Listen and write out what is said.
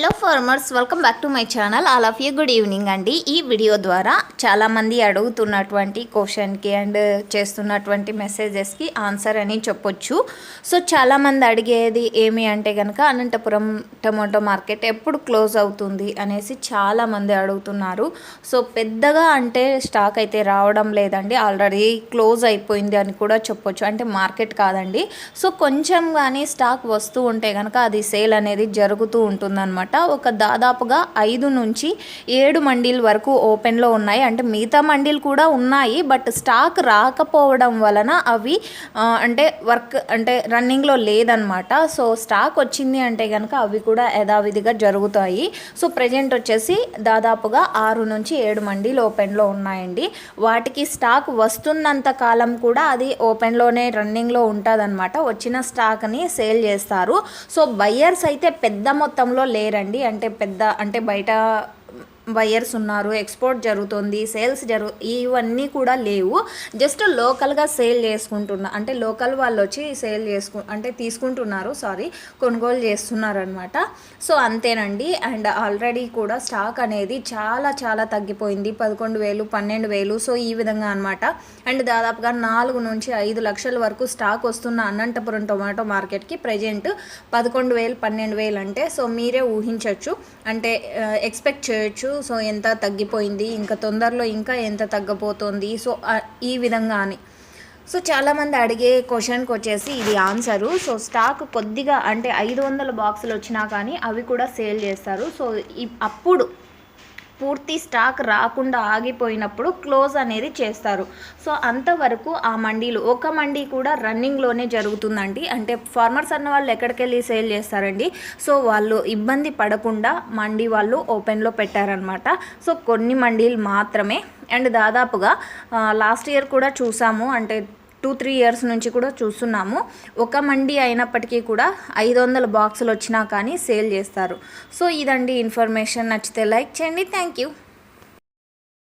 Hello farmers welcome back to my channel. All of you good evening అండి. ఈ video ద్వారా చాలామంది అడుగుతున్నటువంటి క్వశ్చన్కి అండ్ చేస్తున్నటువంటి మెసేజెస్కి ఆన్సర్ అని చెప్పొచ్చు. సో చాలామంది అడిగేది ఏమి అంటే కనుక అనంతపురం టమాటో మార్కెట్ ఎప్పుడు క్లోజ్ అవుతుంది అనేసి చాలామంది అడుగుతున్నారు. సో పెద్దగా అంటే స్టాక్ అయితే రావడం లేదండి. ఆల్రెడీ క్లోజ్ అయిపోయింది అని కూడా చెప్పొచ్చు. అంటే మార్కెట్ కాదండి. సో కొంచెం కానీ స్టాక్ వస్తూ ఉంటే కనుక అది సేల్ అనేది జరుగుతూ ఉంటుందన్నమాట. ఒక దాదాపుగా ఐదు నుంచి ఏడు మండీల వరకు ఓపెన్లో ఉన్నాయి. అంటే మిగతా మండీలు కూడా ఉన్నాయి. బట్ స్టాక్ రాకపోవడం వలన అవి అంటే వర్క్ అంటే రన్నింగ్లో లేదనమాట సో స్టాక్ వచ్చింది అంటే కనుక అవి కూడా యథావిధిగా జరుగుతాయి. సో ప్రజెంట్ వచ్చేసి దాదాపుగా ఆరు నుంచి ఏడు మండీలు ఓపెన్లో ఉన్నాయండి. వాటికి స్టాక్ వస్తున్నంత కాలం కూడా అది ఓపెన్లోనే రన్నింగ్లో ఉంటుందన్నమాట. వచ్చిన స్టాక్ని సేల్ చేస్తారు. సో బయ్యర్స్ అయితే పెద్ద మొత్తంలో రండి అంటే పెద్ద అంటే బయట బయ్యర్స్ ఉన్నారు ఎక్స్పోర్ట్ జరుగుతుంది సేల్స్ జరు ఇవన్నీ కూడా లేవు. జస్ట్ లోకల్గా సేల్ చేసుకుంటున్నా అంటే లోకల్ వాళ్ళు వచ్చి సేల్ చేసుకు అంటే తీసుకుంటున్నారు సారీ కొనుగోలు చేస్తున్నారు అనమాట సో అంతేనండి. అండ్ ఆల్రెడీ కూడా స్టాక్ అనేది చాలా చాలా తగ్గిపోయింది. పదకొండు వేలు పన్నెండు వేలు సో ఈ విధంగా అనమాట అండ్ దాదాపుగా నాలుగు నుంచి ఐదు లక్షల వరకు స్టాక్ వస్తున్న అనంతపురం టొమాటో మార్కెట్కి ప్రజెంట్ పదకొండు వేలు పన్నెండు వేలు అంటే సో మీరే ఊహించవచ్చు అంటే ఎక్స్పెక్ట్ చేయొచ్చు. సో ఎంత తగ్గిపోయింది ఇంకా తొందరలో ఇంకా ఎంత తగ్గబోతోంది సో ఈ విధంగా అని. సో చాలామంది అడిగే క్వశ్చన్కి వచ్చేసి ఇది ఆన్సరు. సో స్టాక్ కొద్దిగా అంటే ఐదు వందల బాక్సులు వచ్చినా కానీ అవి కూడా సేల్ చేస్తారు. సో అప్పుడు పూర్తి స్టాక్ రాకుండా ఆగిపోయినప్పుడు క్లోజ్ అనేది చేస్తారు. సో అంతవరకు ఆ మండీలు ఒక మండీ కూడా రన్నింగ్లోనే జరుగుతుందండి. అంటే ఫార్మర్స్ అన్న వాళ్ళు ఎక్కడికి వెళ్ళి సేల్ చేస్తారండి. సో వాళ్ళు ఇబ్బంది పడకుండా మండీ వాళ్ళు ఓపెన్లో పెట్టారనమాట సో కొన్ని మండీలు మాత్రమే. అండ్ దాదాపుగా లాస్ట్ ఇయర్ కూడా చూసాము. అంటే టూ త్రీ ఇయర్స్ నుంచి కూడా చూస్తున్నాము. ఒక మండి అయినప్పటికీ కూడా ఐదు వందల బాక్సులు వచ్చినా కానీ సేల్ చేస్తారు. సో ఇదండి ఇన్ఫర్మేషన్. నచ్చితే లైక్ చేయండి. Thank you.